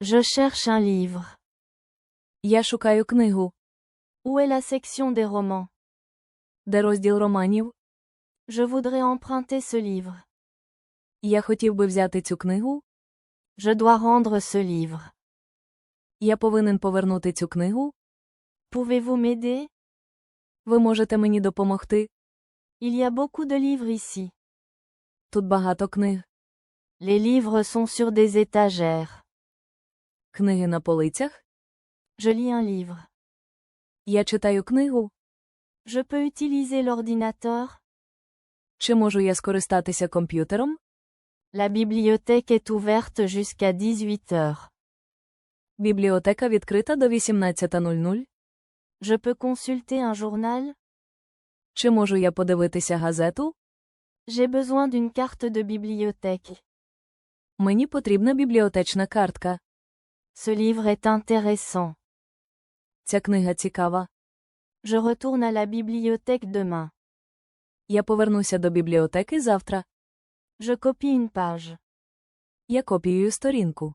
Je cherche un livre. Я шукаю книгу. Où est la section des romans Де розділ романів? Je voudrais emprunter ce livre. Я хотів би взяти цю книгу. Je dois rendre ce livre. Я повинен повернути цю книгу. Pouvez-vous m'aider Ви можете мені допомогти. Il y a beaucoup de livres ici. Тут багато книг. Les livres sont sur des étagères. Книги на полицях. Je lis un livre. Я читаю книгу. Je peux utiliser l'ordinateur Чи можу я скористатися комп'ютером? La bibliothèque est ouverte jusqu'à 18 heures. Бібліотека відкрита до 18.00. Je peux consulter un journal Чи можу я подивитися газету? J'ai besoin d'une carte de bibliothèque. Мені потрібна бібліотечна картка. Ce livre est intéressant. Ця книга цікава. Je retourne à la bibliothèque demain. Я повернуся до бібліотеки завтра. Je copie une page. Я копіюю сторінку.